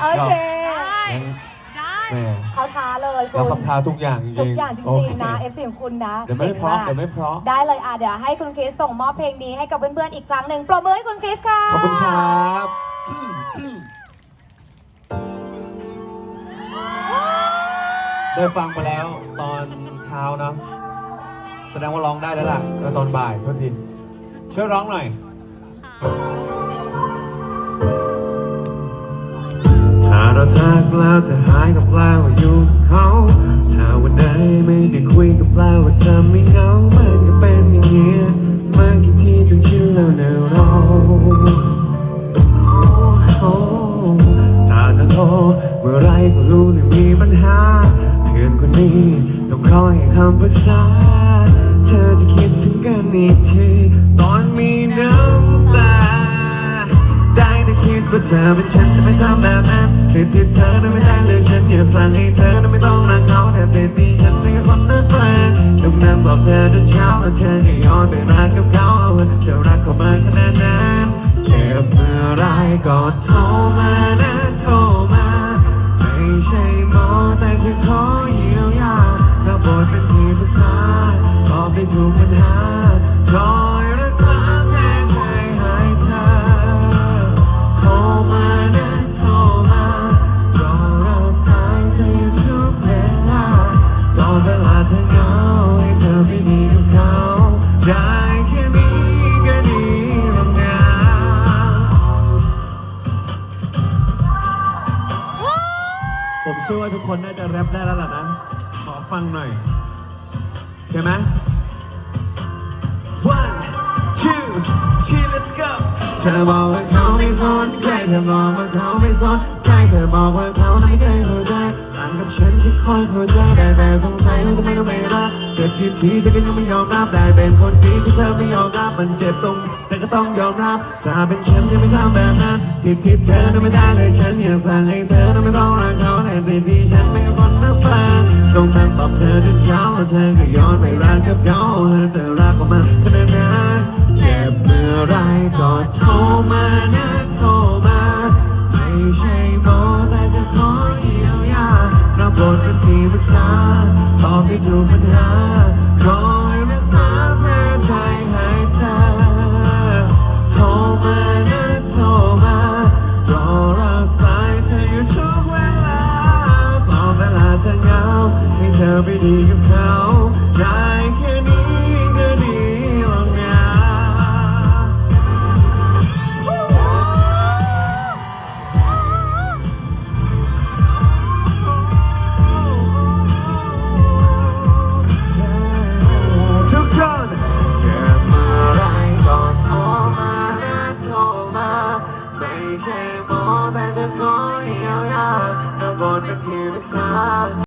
โอเคงั้นได้แหมเขาท้าเลยคุเราณคำท้าทุกอย่างจริงๆทุกอย่างจโอริงเคๆนะ FC ของคุณนะเดี๋ยวไม่เพราะก่งกเดี๋ยวไม่เพราะ ได้เลยอะเดี๋ยวให้คุณคริสส่งมอบเพลงนี้ให้กับเพื่อนๆอีกครั้งหนึ่งปรบมือให้คุณคริสค่ะ ขอบคุณครับได้ฟังไปแล้วตอนเช้าเนาะแสดงว่าร้องได้แล้วล่ะแล้วตอนบ่ายโทษทีช่วยร้องหน่อยถ้า เราทักแล้วจะหายก็แปลว่าอยู่กับเขา ถ้าวันไหนไม่ได้คุยก็แปลว่าเธอไม่เหงามันก็เป็นอย่างเงี้ยมากี่ทีจนชินแล้วเนอะเราโอ้ถ้าจะโทรเมื่อไรก็รู้ไม่มีปัญหา เพื่อนคนนี้ต้องคอยให้คำปรึกษา เธอจะคิดถึงกันอีกที ตอนมีน้ำตา ว่าเธอเป็นฉันจะไม่ทำแบบนั้นคือที่เธอนั้นไม่ได้เลยฉันอยากสั่งให้เธอนั้นไม่ต้องรักเขาแต่เป็นที่ฉันเป็นคนนักแปลต้องนั่งบอกเธอจนเช้าแล้วเธอก็ย้อนไปรักกับเขาเอาจะรักเขามากขนาดนั้นเจ็บเมื่อไรก็โทรมานะโทรมาไม่ใช่หมอแต่จะขอเยียวยาถ้าบทเป็นที่ปรึกษาตอบได้ถูกปัญหา ผมเชื่อว่าทุกคนน่าจะแรปได้แล้วล่ะนะ ขอฟังหน่อยใช่ไหม One two three let's go เธอบอกว่าเขาไม่สนใจเธอบอกว่าเขาไม่สนใจเธอบอกว่าเขาไม่เคยเข้าใจต่างกับฉันที่คอยเข้าใจได้แต่สงสัยว่าทำไมต้องไม่รักเจ็บกี่ทีเธอก็ยังไม่ยอมรับได้เป็นคนดีที่เธอไม่ยอมรับมันเจ็บตรงแต่ก็ต้องยอมรับถ้าเป็นฉันยังไม่ทำแบบนั้นที่ที่เธอนั้นไม่ได้เลยฉันอยากสั่งให้เธอนั้นไม่ต้องรักเขา แล้วเธอก็ย้อนไปรักกับเขาเธอรักก็มาขนาดนั้นเจ็บเมื่อไรก็โทรมานะโทรมา ไม่ใช่หมอแต่จะขอเยียวยารับบทเป็นที่ปรึกษาตอบให้ถูกปัญหา ไปดีกับเขาได้แค่นี้ก็ดีแล้วนะทุกคนเจ็บเมื่อไรก็โทรมานะโทรมา ไม่ใช่หมอแต่จะขอเยียวยาถ้าบนเป็นที่รึกษา